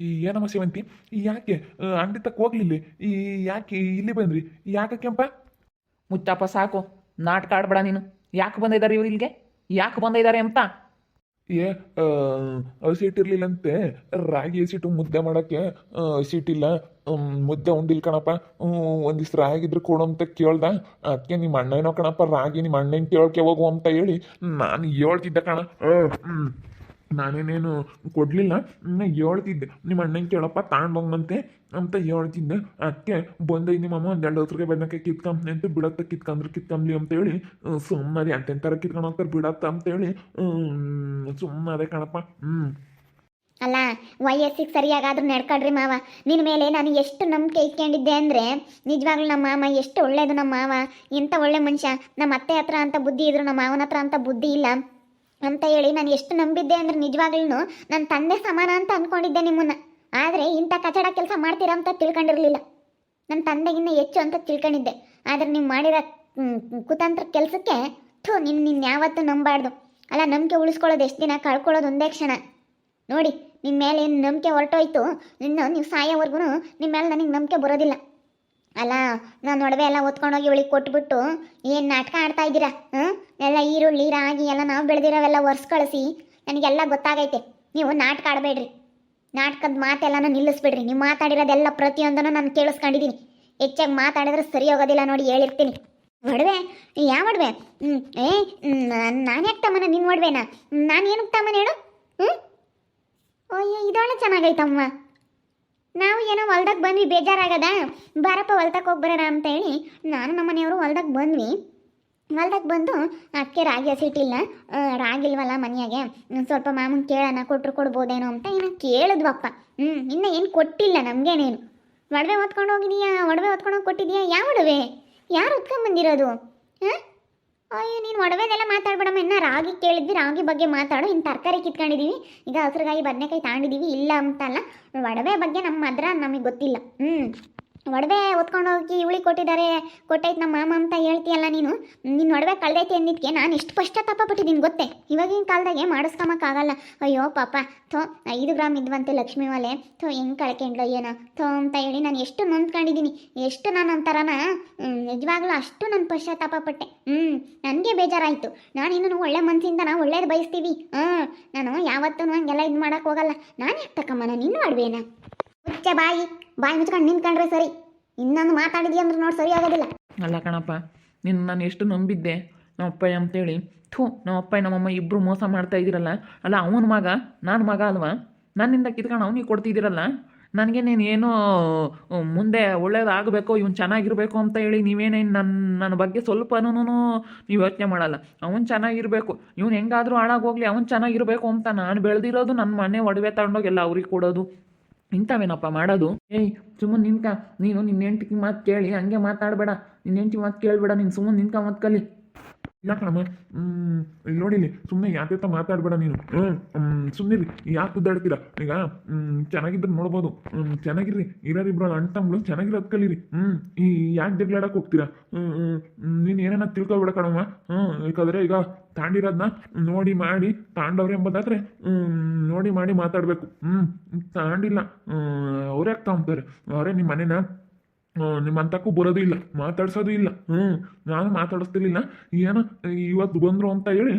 ಈ ಏನಮ್ಮ ಸೇವಂತಿ ಈ ಯಾಕೆ ಅಂಗಡಿ ತಕ್ಕ ಹೋಗ್ಲಿಲ್ಲ? ಈ ಯಾಕೆ ಇಲ್ಲಿ ಬಂದ್ರಿ? ಯಾಕೆ ಕೆಂಪ? ಮುಚ್ಚಪ್ಪ ಸಾಕು. ನಾಟಕ ಆಡ್ಬೇಡ ನೀನು. ಯಾಕೆ ಬಂದಿದ್ದಾರೆ ಇವ್ರು ಇಲ್ಲಿಗೆ? ಯಾಕೆ ಬಂದಿದ್ದಾರೆ ಅಂತ? ಏ ಹಸಿಟ್ಟಿರ್ಲಿಲ್ಲಂತೆ ರಾಗಿ ಹಸಿಟ್ಟು ಮುದ್ದೆ ಮಾಡೋಕ್ಕೆ ಆ, ಹಸಿಟ್ಟಿಲ್ಲ ಹ್ಮ್, ಮುದ್ದೆ ಉಂಡಿಲ್ ಕಣಪ್ಪ. ಹ್ಮ್, ಒಂದಿಷ್ಟು ರಾಗಿದ್ರೆ ಕೊಡು ಅಂತ ಕೇಳ್ದ. ಅದಕ್ಕೆ ನಿಮ್ಮ ಅಣ್ಣ ಏನೋ ಕಣಪ್ಪ ರಾಗಿ ನಿಮ್ಮ ಅಣ್ಣನ ಕೇಳಕ್ಕೆ ಹೋಗು ಅಂತ ಹೇಳಿ ನಾನು ಹೇಳ್ತಿದ್ದೆ ಕಣ. ಹ್ಮ್. ನಾನೇನೇನು ಕೊಡಲಿಲ್ಲ? ಹೇಳ್ತಿದ್ದೆ. ನಿಮ್ಮ ಅಣ್ಣನ ಕೇಳಪ್ಪ ತಗೊಂಡೋಗಂತೆ ಅಂತ ಹೇಳ್ತಿದ್ದೆ. ಅದಕ್ಕೆ ಬಂದ ನಿಮ್ಮ ಅಮ್ಮ ಒಂದೆರಡು ಹತ್ರಕ್ಕೆ ಬಂದಕ್ಕೆ ಕಿತ್ಕೊಂಬ ಅಂತ ಬಿಡತ್ತ. ಕಿತ್ಕಂದ್ರೆ ಕಿತ್ಕೊಂಬ್ಲಿ ಅಂತೇಳಿ ಸುಮ್ಮನೆ ಅಂತೆಂಥರ ಕಿತ್ಕೊಂಡು ಹೋಗ್ತಾರೆ ಬಿಡತ್ತ ಅಂತೇಳಿ ಸುಮ್ಮನೆ ಕಣಪ್ಪ ಹ್ಞೂ ಅಲ್ಲ, ವಯಸ್ಸಿಗೆ ಸರಿಯಾಗಾದ್ರೂ ನಡ್ಕೊಳ್ರಿ ಮಾವ. ನಿನ್ನ ಮೇಲೆ ನಾನು ಎಷ್ಟು ನಂಬಿಕೆ ಇಟ್ಕೊಂಡಿದ್ದೆ ಅಂದರೆ, ನಿಜವಾಗ್ಲೂ ನಮ್ಮ ಮಾವ ಎಷ್ಟು ಒಳ್ಳೇದು ನಮ್ಮ ಮಾವ. ಇಂಥ ಒಳ್ಳೆ ಮನುಷ್ಯ, ನಮ್ಮ ಅತ್ತೆ ಹತ್ರ ಅಂತ ಬುದ್ಧಿ ಇದ್ರು, ನಮ್ಮ ಮಾವನ ಹತ್ರ ಅಂತ ಬುದ್ಧಿ ಇಲ್ಲ. ಅಂತ ಹೇಳಿ ನಾನು ಎಷ್ಟು ನಂಬಿದ್ದೆ ಅಂದ್ರೆ ನಿಜವಾಗ್ಲೂ ನನ್ನ ತಂದೆ ಸಮಾನ ಅಂತ ಅಂದ್ಕೊಂಡಿದ್ದೆ ನಿಮ್ಮನ್ನ. ಆದರೆ ಇಂಥ ಕಚಡ ಕೆಲಸ ಮಾಡ್ತೀರಾ ಅಂತ ತಿಳ್ಕೊಂಡಿರಲಿಲ್ಲ. ನನ್ನ ತಂದೆಗಿನ್ನ ಹೆಚ್ಚು ಅಂತ ತಿಳ್ಕೊಂಡಿದ್ದೆ. ಆದರೆ ನೀವು ಮಾಡಿರೋ ಕುತಂತ್ರ ಕೆಲಸಕ್ಕೆ, ಥೂ ನಿನ್ನ ನಿನ್ನ ಯಾವತ್ತೂ ನಂಬಾರ್ದು ಅಲ್ಲ, ನಂಬಿಕೆ ಉಳಿಸ್ಕೊಳ್ಳೋದು ಎಷ್ಟು ದಿನ ಕಳ್ಕೊಳ್ಳೋದು ಒಂದೇ ಕ್ಷಣ. ನೋಡಿ ನಿಮ್ಮ ಮೇಲೆ ಏನು ನಂಬಿಕೆ ಹೊರಟೋಯ್ತು, ಇನ್ನು ನೀವು ಸಾಯೋವರೆಗೂ ನಿಮ್ಮ ಮೇಲೆ ನನಗೆ ನಂಬಿಕೆ ಬರೋದಿಲ್ಲ. ಅಲ್ಲ, ನಾನು ಒಡವೆ ಎಲ್ಲ ಓದ್ಕೊಂಡೋಗಿ ಇವಳಿಗೆ ಕೊಟ್ಬಿಟ್ಟು ಏನು ನಾಟಕ ಆಡ್ತಾ ಇದ್ದೀರಾ ಹಾಂ ಎಲ್ಲ ಈರುಳ್ಳಿ, ರಾಗಿ ಎಲ್ಲ ನಾವು ಬೆಳೆದಿರೋವೆಲ್ಲ ಒರ್ಸ್ ಕಳಿಸಿ, ನನಗೆಲ್ಲ ಗೊತ್ತಾಗೈತೆ. ನೀವು ನಾಟಕ ಆಡಬೇಡ್ರಿ. ನಾಟಕದ ಮಾತೆಲ್ಲನೂ ನಿಲ್ಲಿಸ್ಬಿಡ್ರಿ. ನೀವು ಮಾತಾಡಿರೋದೆಲ್ಲ ಪ್ರತಿಯೊಂದನ್ನು ನಾನು ಕೇಳಿಸ್ಕೊಂಡಿದ್ದೀನಿ ಹೆಚ್ಚಾಗಿ ಮಾತಾಡಿದ್ರೆ ಸರಿ ಹೋಗೋದಿಲ್ಲ ನೋಡಿ ಹೇಳಿರ್ತೀನಿ. ಒಡವೆ, ಯಾವ ಒಡವೆ? ಹ್ಞೂ ಏ ನಾನು ಯಾಕೆ ತಮ್ಮನ ನಿನ್ನ ಒಡವೆನಾ? ನಾನು ಏನಕ್ಕೆ ತಮ್ಮನ ಹೇಳು? ಹ್ಞೂ ಅಯ್ಯೋ ಇದೊಳ್ಳೆ ಚೆನ್ನಾಗೈತಮ್ಮ. ನಾವು ಏನೋ ಹೊಲ್ದಾಗ ಬಂದ್ವಿ, ಬೇಜಾರಾಗದ. ಬಾರಪ್ಪ ಹೊಲ್ದಕ್ಕೆ ಹೋಗಿ ಬರೋಣ ಅಂತ ಹೇಳಿ ನಾನು ನಮ್ಮ ಮನೆಯವರು ಹೊಲ್ದಾಗ ಬಂದ್ವಿ. ಹೊಲ್ದಾಗ ಬಂದು ಅದಕ್ಕೆ ರಾಗಿ ಹಸಿಟ್ಟಿಲ್ಲ ರಾಗಿಲ್ವಲ್ಲ ಮನೆಯಾಗೆ? ಸ್ವಲ್ಪ ಮಾಮನ್ ಕೇಳೋಣ ಕೊಟ್ಟರು ಕೊಡ್ಬೋದೇನೋ ಅಂತ ಏನೋ ಕೇಳಿದ್ವಪ್ಪ. ಹ್ಞೂ ಇನ್ನೂ ಏನು ಕೊಟ್ಟಿಲ್ಲ ನಮಗೇನೇನು? ಒಡವೆ ಹೊತ್ಕೊಂಡು ಹೋಗಿದೀಯಾ? ಒಡವೆ ಹೊತ್ಕೊಂಡು ಹೋಗಿ ಕೊಟ್ಟಿದ್ಯಾ? ಯಾವ ಒಡವೆ? ಯಾರು ಹೊತ್ಕೊಂಡ್ಬಂದಿರೋದು ಹಾಂ? ಅಯ್ಯೋ, ನೀನು ಒಡವೆದೆಲ್ಲ ಮಾತಾಡ್ಬೇಡಮ್ಮ. ಇನ್ನೂ ರಾಗಿ ಕೇಳಿದ್ವಿ, ರಾಗಿ ಬಗ್ಗೆ ಮಾತಾಡು. ಇನ್ನು ತರಕಾರಿ ಕಿತ್ಕೊಂಡಿದ್ದೀವಿ ಈಗ ಹಸಿರುಗಾಯಿ, ಬದನೆಕಾಯಿ ತಗೊಂಡಿದ್ದೀವಿ ಇಲ್ಲ ಅಂತಲ್ಲ ಒಡವೆ ಬಗ್ಗೆ ನಮ್ಮ ಹತ್ರ ನಮಗೆ ಗೊತ್ತಿಲ್ಲ. ಹ್ಞೂ ಒಡವೆ ಹೊತ್ಕೊಂಡು ಹೋಗಿ ಇವಳಿ ಕೊಟ್ಟಿದ್ದಾರೆ. ಕೊಟ್ಟೈತೆ ನಮ್ಮ ಮಾಮ ಅಂತ ಹೇಳ್ತೀಯಲ್ಲ ನೀನು? ನಿನ್ನ ಒಡವೆ ಕಳ್ದೈತಿ ಅಂದಿದ್ದಕ್ಕೆ ನಾನು ಎಷ್ಟು ಪಶ್ಚಾತ್ತಾಪ ಪಟ್ಟಿದ್ದೀನಿ ಗೊತ್ತೇ? ಇವಾಗಿನ ಕಾಲದಾಗೆ ಮಾಡಿಸ್ಕೊಂಬಕ್ಕಾಗಲ್ಲ ಅಯ್ಯೋ ಪಾಪ. ಥೋ, ಐದು ಗ್ರಾಮ್ ಇದ್ವಂತೆ ಲಕ್ಷ್ಮೀ ಒಲೆ. ಥೋ, ಹೆಂಗೆ ಕಳ್ಕೊಂಡ್ಲೋ ಏನೋ? ಥೋ ಅಂತ ಹೇಳಿ ನಾನು ಎಷ್ಟು ನೊಂದ್ಕೊಂಡಿದ್ದೀನಿ. ಎಷ್ಟು ನಾನು ಒಂಥರನ ನಿಜವಾಗ್ಲೂ ಅಷ್ಟು ನಾನು ಪಶ್ಚಾತ್ತಾಪ ಪಟ್ಟೆ ಹ್ಞೂ ನನಗೆ ಬೇಜಾರಾಯಿತು. ನಾನು ಇನ್ನೂ ಒಳ್ಳೆ ಮನಸ್ಸಿಂದ ನಾವು ಒಳ್ಳೇದು ಬಯಸ್ತೀವಿ. ಹಾಂ ನಾನು ಯಾವತ್ತೂ ಹಂಗೆಲ್ಲ ಇದು ಮಾಡೋಕ್ಕೋಗಲ್ಲ ನಾನು ಯಾಕೆ ತಕ್ಕಮ್ಮ ನಾನು ಇನ್ನೂ ಆಡ್ಬೇನ ಮುಚ್ಚೆ ಬಾಯಿ. ಬಾಯಿ ಮುಚ್ಕೊಂಡು ನಿಂತ್ಕೊಂಡ್ರೆ ಸರಿ. ಇನ್ನೊಂದು ಮಾತಾಡಿದಿ ಅಂದ್ರೆ ನೋಡಿ ಸರಿ ಆಗೋದಿಲ್ಲ. ಅಲ್ಲ ಕಣಪ್ಪ, ನಿನ್ನ ನಾನು ಎಷ್ಟು ನಂಬಿದ್ದೆ? ನಮ್ಮ ಅಂತೇಳಿ. ಥೂ ನಮ್ಮ ಅಪ್ಪ ನಮ್ಮಮ್ಮ ಇಬ್ಬರು ಮೋಸ ಮಾಡ್ತಾ ಇದ್ದೀರಲ್ಲ? ಅಲ್ಲ, ಅವನ ಮಗ, ನಾನು ಮಗ ಅಲ್ವಾ? ನನ್ನಿಂದ ಕಿತ್ಕೊಂಡು ಅವನಿಗೆ ಕೊಡ್ತಿದ್ದೀರಲ್ಲ? ನನಗೆ ನೀನು ಏನೋ ಮುಂದೆ ಒಳ್ಳೇದಾಗಬೇಕು, ಇವನು ಚೆನ್ನಾಗಿರಬೇಕು ಅಂತ ಹೇಳಿ ನೀವೇನೇನು ನನ್ನ ನನ್ನ ಬಗ್ಗೆ ಸ್ವಲ್ಪನೂ ನೀವು ಯೋಚನೆ ಮಾಡಲ್ಲ. ಅವನು ಚೆನ್ನಾಗಿರಬೇಕು. ಇವನು ಹೆಂಗಾದರೂ ಹಾಳಾಗೋಗ್ಲಿ ಅವ್ನು ಚೆನ್ನಾಗಿರಬೇಕು ಅಂತ ನಾನು ಬೆಳೆದಿರೋದು ನನ್ನ ಮನೆ ಒಡವೆ ತಗೊಂಡೋಗಿ ಎಲ್ಲ ಅವ್ರಿಗೆ ಕೊಡೋದು. ಇಂಥವೇನಪ್ಪ ಮಾಡೋದು? ಏಯ್ ಸುಮ್ಮನೆ ನಿಂತ ನೀನು ನಿನ್ನ ಹೆಂಡ್ತಿ ಮಾತು ಕೇಳಿ, ಹಂಗೆ ಮಾತಾಡಬೇಡ. ನಿನ್ನ ಹೆಂಡ್ತಿ ಮಾತು ಕೇಳಬೇಡ. ನೀನು ಸುಮ್ಮನೆ ಮಾತು ಕಲಿ. ಯಾಕಣಮ್ಮ ನೋಡಿಲಿ ಸುಮ್ಮನೆ ಯಾಕೆ ಮಾತಾಡ್ಬೇಡ ನೀನು. ಹ್ಮ್ ಸುಮ್ಮನಿರಿ ಯಾಕೆ ಉದ್ದಾಡ್ತೀರಾ? ಈಗ ಚೆನ್ನಾಗಿದ್ರೆ ನೋಡ್ಬೋದು. ಚೆನ್ನಾಗಿರ್ರಿ ಇರೋರಿಬ್ರು ಅಣ್ಣ ತಮ್ಮಗಳು ಚೆನ್ನಾಗಿರೋದು ಕಲೀರಿ. ಹ್ಮ್, ಈ ಯಾಕೆ ಜಗಳಾಡಕ್ಕೆ ಹೋಗ್ತೀರಾ? ನೀನು ಏನೇನ ತಿಳ್ಕೊಬೇಡ ಕಣಮ್ಮ ಹ್ಮ್, ಯಾಕಂದ್ರೆ ಈಗ ತಾಂಡಿರೋದನ್ನ ನೋಡಿ ಮಾಡಿ ತಾಂಡವ್ರೆ ಎಂಬುದಾದ್ರೆ ನೋಡಿ ಮಾಡಿ ಮಾತಾಡ್ಬೇಕು. ಹ್ಮ್, ತಾಂಡಿಲ್ಲ. ಅವ್ರೇ ಯಾಕೆ ತಗೊಂತಾರೆ ಅವರೇ ನಿಮ್ಮ ಮನೆನ? ನಿಮ್ಮ ಅಂತಕ್ಕೂ ಬರೋದು ಇಲ್ಲ, ಮಾತಾಡ್ಸೋದು ಇಲ್ಲ. ಹ್ಞೂ ನಾನು ಮಾತಾಡಿಸ್ತಿರ್ಲಿಲ್ಲ. ಏನೋ, ಇವತ್ತು ಬಂದರು ಅಂತ ಹೇಳಿ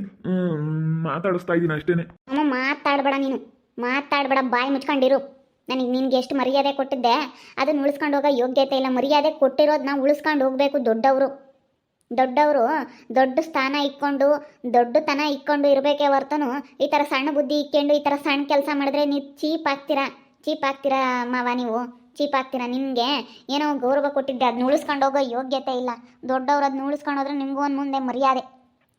ಮಾತಾಡಿಸ್ತಾ ಇದ್ದೀನಿ ಅಷ್ಟೇನೆ. ಅಮ್ಮ, ಮಾತಾಡಬೇಡ ನೀನು. ಮಾತಾಡಬೇಡ, ಬಾಯಿ ಮುಚ್ಕೊಂಡಿರು. ನನಗೆ ನಿನ್ಗೆ ಎಷ್ಟು ಮರ್ಯಾದೆ ಕೊಟ್ಟಿದ್ದೆ, ಅದನ್ನ ಉಳಿಸ್ಕೊಂಡು ಹೋಗೋ ಯೋಗ್ಯತೆ ಇಲ್ಲ. ಮರ್ಯಾದೆ ಕೊಟ್ಟಿರೋದನ್ನ ಉಳಿಸ್ಕೊಂಡು ಹೋಗಬೇಕು ದೊಡ್ಡವರು. ದೊಡ್ಡವರು ದೊಡ್ಡ ಸ್ಥಾನ ಇಕ್ಕೊಂಡು ದೊಡ್ಡತನ ಇಕ್ಕೊಂಡು ಇರಬೇಕೇ ಹೊರ್ತನು, ಈ ಥರ ಸಣ್ಣ ಬುದ್ಧಿ ಇಕ್ಕೊಂಡು ಈ ಥರ ಸಣ್ಣ ಕೆಲಸ ಮಾಡಿದ್ರೆ ನೀವು ಚೀಪ್ ಆಗ್ತೀರಾ? ಚೀಪ್ ಆಗ್ತೀರಾ ಮಾವ ನೀವು? ಚೀಪ್ ಆಗ್ತೀರಾ ನಿಮಗೆ? ಏನೋ ಗೌರವ ಕೊಟ್ಟಿದ್ದೆ ಅದನ್ನ ಉಳಿಸ್ಕೊಂಡು ಹೋಗೋ ಯೋಗ್ಯತೆ ಇಲ್ಲ. ದೊಡ್ಡವ್ರು ಅದನ್ನ ಉಳಿಸ್ಕೊಂಡೋದ್ರೆ ನಿಮಗೂ ಒಂದು ಮುಂದೆ ಮರ್ಯಾದೆ.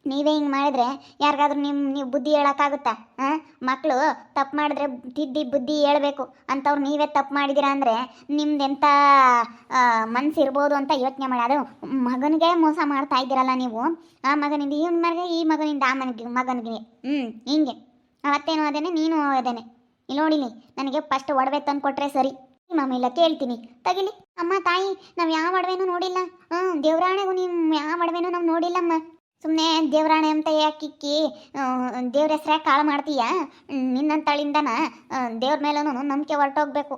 ನೀವೇ ಹಿಂಗೆ ಮಾಡಿದ್ರೆ ಯಾರಿಗಾದ್ರೂ ನಿಮ್ಮ ನೀವು ಬುದ್ಧಿ ಹೇಳೋಕ್ಕಾಗುತ್ತಾ? ಹಾಂ ಮಕ್ಕಳು ತಪ್ಪು ಮಾಡಿದ್ರೆ ತಿದ್ದಿ ಬುದ್ಧಿ ಹೇಳಬೇಕು. ಅಂಥವ್ರು ನೀವೇ ತಪ್ಪು ಮಾಡಿದ್ದೀರಾ ಅಂದರೆ ನಿಮ್ದು ಎಂಥ ಮನ್ಸು ಇರ್ಬೋದು ಅಂತ ಯೋಚನೆ ಮಾಡಿ. ಅದು ಮಗನಿಗೆ ಮೋಸ ಮಾಡ್ತಾ ಇದ್ದೀರಲ್ಲ ನೀವು? ಆ ಮಗನಿಂದ ಇವನ ಮಗ ಈ ಮಗನಿಂದ ಆ ಮಗನಿಗೆ ಮಗನಿಗೆ. ಹ್ಞೂ ಹಿಂಗೆ. ಅವತ್ತೇನು ಅದೇನೆ, ನೀನು ಅದೇನೆ. ಇಲ್ಲಿ ನೋಡಿಲಿ ನನಗೆ ಫಸ್ಟ್ ಒಡವೆ ತಂದು ಕೊಟ್ಟರೆ ಸರಿ. ಮಾಮ ಇಲ್ಲ ಕೇಳ್ತೀನಿ. ತಗಿಲಿ. ಅಮ್ಮ, ತಾಯಿ, ನಾವು ಯಾವ ಒಡವೆನೂ ನೋಡಿಲ್ಲ. ಹ್ಞೂ ದೇವ್ರಾಣೆಗೂ ನೀವು ಯಾವ ಒಡವೆನೂ ನಾವು ನೋಡಿಲ್ಲಮ್ಮ. ಸುಮ್ಮನೆ ದೇವರಾಣೆ ಅಂತ ಯಾಕಿಕ್ಕಿ ದೇವ್ರ ಹೆಸ್ರ ಕಾಳು ಮಾಡ್ತೀಯ? ನಿನ್ನಂತಳಿಂದನ ದೇವ್ರ ಮೇಲೂ ನಂಬಿಕೆ ಹೊರಟೋಗ್ಬೇಕು.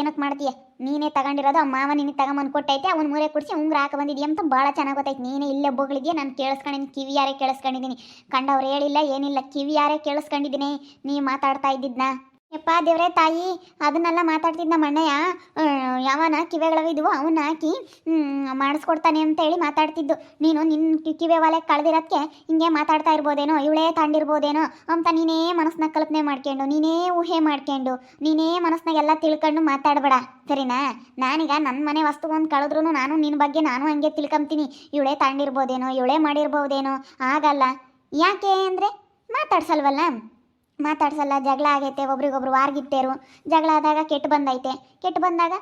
ಏನಕ್ಕೆ ಮಾಡ್ತೀಯ? ನೀನೇ ತಗೊಂಡಿರೋದು ಅಮ್ಮ ಮಾವ ನಿನಗೆ ತಗೊಂಬಂದು ಕೊಟ್ಟೈತೆ, ಅವ್ನ ಮೂರೆ ಕುಡಿಸಿ ಉಂಗ್ರ ಹಾಕ ಬಂದಿದ್ದೀಯ ಅಂತ ಭಾಳ ಚೆನ್ನಾಗಿ ಗೊತ್ತೈತೆ ನೀನೇ ಇಲ್ಲೇ ಬೋಗಳಿದ್ಯಾ? ನಾನು ಕೇಳಿಸ್ಕೊಂಡಿದ್ದೀನಿ ಕಿವಿಯಾರೆ ಕೇಳಿಸ್ಕೊಂಡಿದ್ದೀನಿ ಕಂಡವ್ರು ಹೇಳಿಲ್ಲ, ಏನಿಲ್ಲ, ಕಿವಿಯಾರೆ ಕೇಳಿಸ್ಕೊಂಡಿದ್ದೀನಿ ನೀ ಮಾತಾಡ್ತಾ ಇದ್ದಿದ್ನ? ಯಪ್ಪ ದೇವ್ರೇ ತಾಯಿ ಅದನ್ನೆಲ್ಲ ಮಾತಾಡ್ತಿದ್ದ ಆ, ಯಾವನ ಕಿವೆಗಳವಿದ್ವು ಅವನ್ನ ಹಾಕಿ ಮಾಡಿಸ್ಕೊಡ್ತಾನೆ ಅಂತ ಹೇಳಿ ಮಾತಾಡ್ತಿದ್ದು. ನೀನು ನಿನ್ನ ಕಿವೆ ಒಲೆ ಕಳೆದಿರೋದಕ್ಕೆ ಹಿಂಗೆ ಮಾತಾಡ್ತಾ ಇರ್ಬೋದೇನೋ ಇವಳೇ ತಾಂಡಿರ್ಬೋದೇನೋ ಅಂತ ನೀನೇ ಮನಸ್ಸನ್ನ ಕಲ್ಪನೆ ಮಾಡ್ಕೊಂಡು ನೀನೇ ಊಹೆ ಮಾಡ್ಕೊಂಡು ನೀನೇ ಮನಸ್ನಾಗೆಲ್ಲ ತಿಳ್ಕೊಂಡು ಮಾತಾಡಬೇಡ. ಸರಿನಾ? ನಾನೀಗ ನನ್ನ ಮನೆ ವಸ್ತು ಒಂದು ಕಳೆದ್ರೂ ನಾನು ನಿನ್ನ ಬಗ್ಗೆ ನಾನು ಹಂಗೆ ತಿಳ್ಕೊಂತೀನಿ ಇವಳೇ ತಾಂಡಿರ್ಬೋದೇನೋ ಇವಳೇ ಮಾಡಿರ್ಬೋದೇನೋ ಆಗಲ್ಲ. ಯಾಕೆ ಅಂದರೆ ಮಾತಾಡ್ಸಲ್ವಲ್ಲ? ಮಾತಾಡ್ಸಲ್ಲ, ಜಗಳ ಆಗೈತೆ, ಒಬ್ರಿಗೊಬ್ರು ವಾರ್ಗಿಟ್ಟೇರು ಜಗಳ ಆದಾಗ ಕೆಟ್ಟು ಬಂದೈತೆ. ಕೆಟ್ಟು ಬಂದಾಗ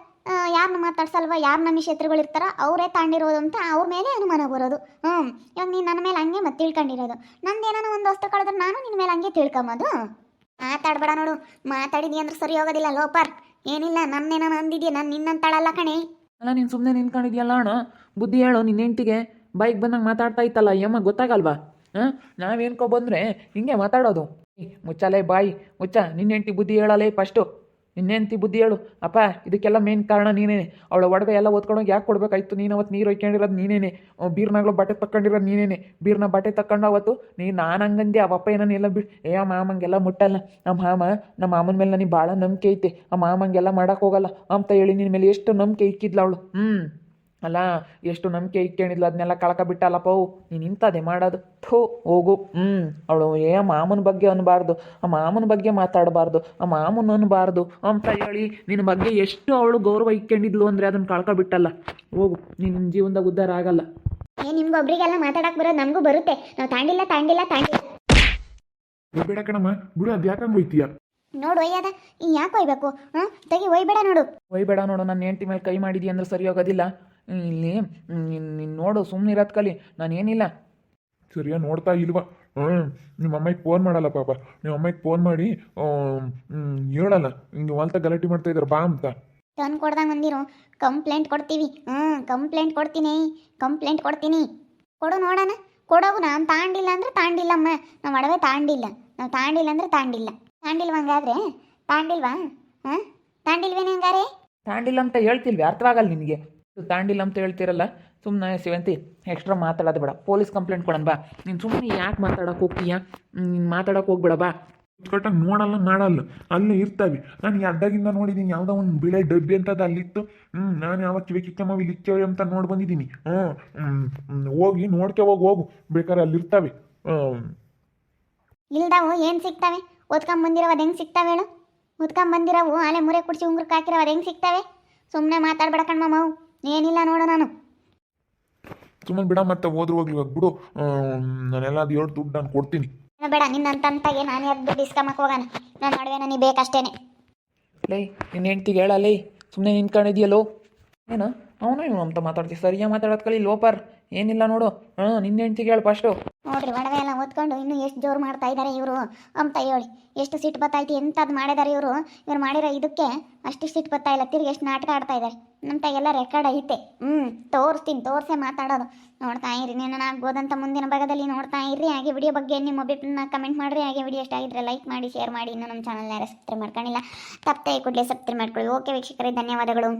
ಯಾರನ್ನ ಮಾತಾಡ್ಸಲ್ವ, ಯಾರು ನಮ್ಮ ಶತ್ರುಗಳು ಇರ್ತಾರ ಅವರೇ ತಾಂಡಿರೋದು ಅಂತ ಅವ್ರ ಮೇಲೆ ಅನುಮಾನ ಬರೋದು. ಹ್ಞೂ ಇವಾಗ ನೀನು ನನ್ನ ಮೇಲೆ ಹಂಗೆ ಮತ್ತೆ ತಿಳ್ಕೊಂಡಿರೋದು. ನಂದೇನೋ ಒಂದು ವಸ್ತು ಕಳೆದ್ರೆ ನಾನು ನಿನ್ನ ಮೇಲೆ ಹಂಗೆ ತಿಳ್ಕೊಂಬೋದು? ಮಾತಾಡ್ಬೇಡ ನೋಡು ಮಾತಾಡಿದಿ ಅಂದ್ರೆ ಸರಿ ಹೋಗೋದಿಲ್ಲ, ಲೋಪರ್. ಏನಿಲ್ಲ ನನ್ನೇನೋ ಅಂದಿದ್ಯಾ? ನಾನು ನಿನ್ನಂತಾಳಲ್ಲ ಕಣೆ. ಅಲ್ಲ, ನೀನು ಸುಮ್ಮನೆ ನಿಂತ್ಕೊಂಡಿದ್ಯಲ್ಲ ಅಣ್ಣ? ಬುದ್ಧಿ ಹೇಳು ನಿನ್ನ ಹೆಂಡ್ತಿಗೆ ಬೈಕ್ ಬಂದಂಗೆ ಮಾತಾಡ್ತಾ ಇತ್ತಲ್ಲ, ಯಮ್ಮ, ಗೊತ್ತಾಗಲ್ವಾ? ಹಾಂ, ನಾವೇನ್ಕೊ ಬಂದರೆ ಹಿಂಗೆ ಮಾತಾಡೋದು. ಮುಚ್ಚಾಲೆ ಬಾಯಿ, ಮುಚ್ಚ, ನಿನ್ನ ಹೆಂಡ್ತಿ ಬುದ್ಧಿ ಹೇಳಲೇ ಫಸ್ಟು ನಿನ್ನ ಹೆಂಡ್ತಿ ಬುದ್ಧಿ ಹೇಳು. ಅಪ್ಪ, ಇದಕ್ಕೆಲ್ಲ ಮೇನ್ ಕಾರಣ ನೀನೇನೆ. ಅವಳ ಒಡವೆ ಎಲ್ಲ ಓದ್ಕೊಂಡೋಗಿ ಯಾಕೆ ಕೊಡಬೇಕಾಯ್ತು? ನೀನು ಅವತ್ತು ನೀರು ಹೊಯ್ಕೊಂಡಿರೋದು ನೀನೇನೆ. ಅವ್ ಬಟ್ಟೆ ತಕ್ಕೊಂಡಿರೋದು ನೀನೇನೆ. ಬೀರ್ನ ಬಟ್ಟೆ ತಕ್ಕೊಂಡು ಅವತ್ತು ನೀ ನಾನು ಹಂಗಂದೆ ಆ ಅಪ್ಪ ಏನನ್ನೆಲ್ಲ ಬಿಡು ಏ, ಆ ಮಾಮಂಗೆಲ್ಲ ಮುಟ್ಟಲ್ಲ. ನಮ್ಮ ಮಾಮ, ನಮ್ಮ ಮಾಮನ ಮೇಲೆ ನನಗೆ ಭಾಳ ನಂಬಿಕೆ ಐತೆ. ಆ ಮಾಮಂಗೆಲ್ಲ ಮಾಡಕ್ಕೆ ಹೋಗಲ್ಲ. ಅಂತ ಹೇಳಿ ನಿನ್ನ ಮೇಲೆ ಎಷ್ಟು ನಂಬಿಕೆ ಇಕ್ಕಿದ್ಲು ಅವಳು? ಹ್ಞೂ ಅಲ್ಲ ಎಷ್ಟು ನಂಬಿಕೆ ಇಟ್ಕೊಂಡಿದ್ಲು ಅದನ್ನೆಲ್ಲ ಕಳ್ಕ ಬಿಟ್ಟಲ್ಲಪ್ಪ ಅವು ನೀನು ಇಂಥದ್ದೇ ಮಾಡೋದು. ಥೋ ಹೋಗು. ಹ್ಞೂ ಅವಳು ಏ ಮಾಮನ ಬಗ್ಗೆ ಅನ್ನಬಾರ್ದು ಆ ಮಾಮನ ಬಗ್ಗೆ ಮಾತಾಡಬಾರ್ದು. ಆ ಮಾಮನ ಅನ್ನಬಾರ್ದು ಅಂತ ಹೇಳಿ ನಿನ್ನ ಬಗ್ಗೆ ಎಷ್ಟು ಅವಳು ಗೌರವ ಇಟ್ಕೊಂಡಿದ್ಲು ಅಂದರೆ ಅದನ್ನು ಕಳ್ಕ ಬಿಟ್ಟಲ್ಲ. ಹೋಗು ನಿನ್ನ ಜೀವನದಾಗ ಉದ್ಧಾರ ಆಗಲ್ಲ. ಏ ನಿಮ್ಗೊಬ್ರಿಗೆಲ್ಲ ಮಾತಾಡಕ್ ಬರೋದು ನಮಗೂ ಬರುತ್ತೆ. ನಾವು ತಾಂಡಿಲ್ಲ ತಾಂಡಿಲ್ಲ ತಾಂಡಿಲ್ಲ. ಬೇಡ ಕಣಮ್ಮ. ಬಿಡು ಅದು ಯಾಕಂಗೆ ಹೋಯ್ತೀಯ? ನೋಡು ಒಯ್ಯದ. ಯಾಕೆ ಒಯ್ಬೇಕು? ಹಾಂ ತೆಗಿ ಒಯ್ಬೇಡ ನೋಡು. ಒಯ್ಬೇಡ ನೋಡು ನನ್ನ ಹೆಂಡ್ತಿ ಮೇಲೆ ಕೈ ಮಾಡಿದ್ಯಾ ಅಂದ್ರೆ ಸರಿ ಹೋಗೋದಿಲ್ಲ. ಇಲ್ಲಿ ನೀನು ನೋಡು ಸುಮ್ಮನೆ ಇರೋದು ಕಲಿ ನಾನೇನಿಲ್ಲ. ಸರಿಯಾ ನೋಡ್ತಾ ಇಲ್ವಾ? ಹ್ಞೂ ನಿಮ್ಮ ಅಮ್ಮಗೆ ಫೋನ್ ಮಾಡಲ್ಲ ಪಾಪ. ನಿಮ್ಮ ಅಮ್ಮಗೆ ಫೋನ್ ಮಾಡಿ ಹೇಳಲ್ಲ. ಹಿಂಗೆ ಹೊಲ್ತ ಗಲಾಟೆ ಮಾಡ್ತಾ ಇದ್ದಾರೆ ಬಾ ಅಂತ. ತಂದು ಕೊಡ್ದಂಗೆ ಬಂದಿರು. ಕಂಪ್ಲೇಂಟ್ ಕೊಡ್ತೀವಿ. ಹ್ಞೂ ಕಂಪ್ಲೇಂಟ್ ಕೊಡ್ತೀನಿ. ಕಂಪ್ಲೇಂಟ್ ಕೊಡ್ತೀನಿ. ಕೊಡು ನೋಡೋಣ. ಕೊಡೋಗು ನಾನು ತಾಂಡಿಲ್ಲ ಅಂದ್ರೆ ತಾಂಡಿಲ್ಲಮ್ಮ. ನಾವು ಒಡವೆ ತಾಂಡಿಲ್ಲ. ನಾವು ತಾಂಡಿಲ್ಲ ಅಂದ್ರೆ ತಾಂಡಿಲ್ಲ. ತಾಂಡಿಲ್ವ ಹಂಗಾದ್ರೆ ತಾಂಡಿಲ್ವಾ? ಹಾಂ? ತಾಂಡಿಲ್ವೇನೆ ಹಂಗಾರೆ? ತಾಂಡಿಲ್ಲ ಅಂತ ಹೇಳ್ತಿಲ್ವಿ? ಅರ್ಥವಾಗಲ್ಲ ನಿನಗೆ. ತಾಂಡಿಲ್ಲ ಅಂತ ಹೇಳ್ತಿರಲ್ಲ ಸುಮ್ಮನೆ ಶಿವಂತಿ ಎಕ್ಸ್ಟ್ರಾ ಮಾತಾಡೋದು ಬೇಡ. ಪೊಲೀಸ್ ಕಂಪ್ಲೇಂಟ್ ಕೊಡೋಣ ಬಾ. ನೀನು ಸುಮ್ಮನೆ ಯಾಕೆ ಮಾತಾಡೋಕೆ ಹೋಗ್ತೀಯ? ನೀನು ಮಾತಾಡೋಕೆ ಹೋಗ್ಬೇಡ ಬಾ. ಕರೆಕ್ಟಾಗಿ ನೋಡಲ್ಲ ಮಾಡಲ್ಲ ಅಲ್ಲೇ ಇರ್ತಾವೆ. ನಾನು ಅಡ್ಡಾಗಿಂದ ನೋಡಿದ್ದೀನಿ ಯಾವುದೋ ಒಂದು ಬಿಳೆ ಡಬ್ಬಿ ಅಂತದ ಅಲ್ಲಿತ್ತು. ಹ್ಞೂ ನಾನು ಯಾವಾಗ ಕಿವಿ ಕಿಕ್ಕಮ್ಮ ಇಲ್ಲಿ ಇಚ್ಚವೆ ಅಂತ ನೋಡಿ ಬಂದಿದ್ದೀನಿ ಹ್ಞೂ ಹೋಗಿ ನೋಡ್ಕೆ ಹೋಗಿ ಹೋಗು. ಬೇಕಾದ್ರೆ ಅಲ್ಲಿ ಇರ್ತಾವೆ. ಹ್ಮ್. ಇಲ್ದಾವು ಏನು ಸಿಗ್ತಾವೆ? ಓದ್ಕೊಂಡ್ ಬಂದಿರೋ ಅದು ಹೆಂಗೆ ಸಿಗ್ತಾವೆ ಹೇಳು? ಓದ್ಕೊಂಡ್ ಬಂದಿರೋವು ಆಲೆ ಮುರೆ ಕುಡಿಸಿ ಉಂಗ್ರಕ್ಕೆ ಹಾಕಿರೋ ಅದು ಹೆಂಗೆ ಸಿಗ್ತಾವೆ? ಸುಮ್ಮನೆ ಮಾತಾಡ್ಬೇಡ ಕಣ್ಮಮ್ಮವು ಏನಿಲ್ಲ ನೋಡ ನಾನು. ಸುಮ್ಮನೆ ಬಿಡ ಮತ್ತೆ ಹೋದ್ರು ಹೋಗ್ಲಿ ಇವಾಗ ಬಿಡು. ನಾನೆಲ್ಲ ಅದು ಎರಡು ದುಡ್ಡು ನಾನು ಕೊಡ್ತೀನಿ. ಬೇಡ ಬೇಡ ನಿನ್ನಂತಂತಾಗೆ ನಾನು ಯಾರು ದುಡ್ಡು ಇಸ್ಕೊಂಬಕ್ಕೆ ಹೋಗೋಣ? ನಾನು ಮಾಡುವೆ ನನಗೆ ಬೇಕಷ್ಟೇನೆ. ಲೇ ನಿನ್ನ ಹೆಂಡ್ತಿಗೆ ಹೇಳಲೇ ಸುಮ್ಮನೆ ನಿಂತ್ಕೊಂಡಿದ್ಯಲ್ಲೋ? ಏನ? ಅವನು ಇವನು ಅಂತ ಮಾತಾಡ್ತೀವಿ ಸರಿಯಾಗಿ ಮಾತಾಡೋದು ಕಳಿ ಲೋಪರ್. ಏನಿಲ್ಲ ನೋಡು. ಹಾಂ ನಿನ್ನ ಹೆಂಡ್ತಿಗೆ ಹೇಳು ಫಸ್ಟು ನೋಡ್ರಿ, ಒಡವೆ ಎಲ್ಲ ಓದ್ಕೊಂಡು ಇನ್ನೂ ಎಷ್ಟು ಜೋರು ಮಾಡ್ತಾ ಇದ್ದಾರೆ ಇವರು. ಅಂತ ಹೇಳಿ ಎಷ್ಟು ಸಿಟ್ಟು ಬತ್ತೈತಿ ಎಂಥದ್ದು ಮಾಡಿದ್ದಾರೆ ಇವರು. ಇವ್ರು ಮಾಡಿರೋ ಇದಕ್ಕೆ ಅಷ್ಟು ಸಿಟ್ಟು ಬತ್ತಾ ಇಲ್ಲ, ತಿರ್ಗಿ ಎಷ್ಟು ನಾಟಕ ಆಡ್ತಾ ಇದ್ದಾರೆ ನಮ್ಮ ತಾಯಿಗೆಲ್ಲ ರೆಕಾರ್ಡ್ ಐತೆ. ಹ್ಞೂ ತೋರಿಸ್ತೀನಿ, ತೋರಿಸೆ ಮಾತಾಡೋದು. ನೋಡ್ತಾ ಇರಿ ನಾನು ಆಗ್ಬೋದಂತ ಮುಂದಿನ ಭಾಗದಲ್ಲಿ ನೋಡ್ತಾ ಇರಿ. ಹಾಗೆ ವಿಡಿಯೋ ಬಗ್ಗೆ ನಿಮ್ಮ ಒಬ್ಬರನ್ನ ಕಮೆಂಟ್ ಮಾಡಿರಿ. ಹಾಗೆ ವಿಡಿಯೋ ಇಷ್ಟ ಆಗಿದ್ರೆ ಲೈಕ್ ಮಾಡಿ ಶೇರ್ ಮಾಡಿ. ಇನ್ನೂ ನಮ್ಮ ಚಾನಲ್ನ ಯಾರು ಸಬ್ಸ್ಕ್ರೈಬ್ ಮಾಡ್ಕೊಂಡಿಲ್ಲ, ತಪ್ಪದೆ ಕೂಡಲೇ ಸಬ್ಸ್ಕ್ರೈಬ್ ಮಾಡ್ಕೊಳ್ಳಿ. ಓಕೆ ವೀಕ್ಷಕರೇ, ಧನ್ಯವಾದಗಳು.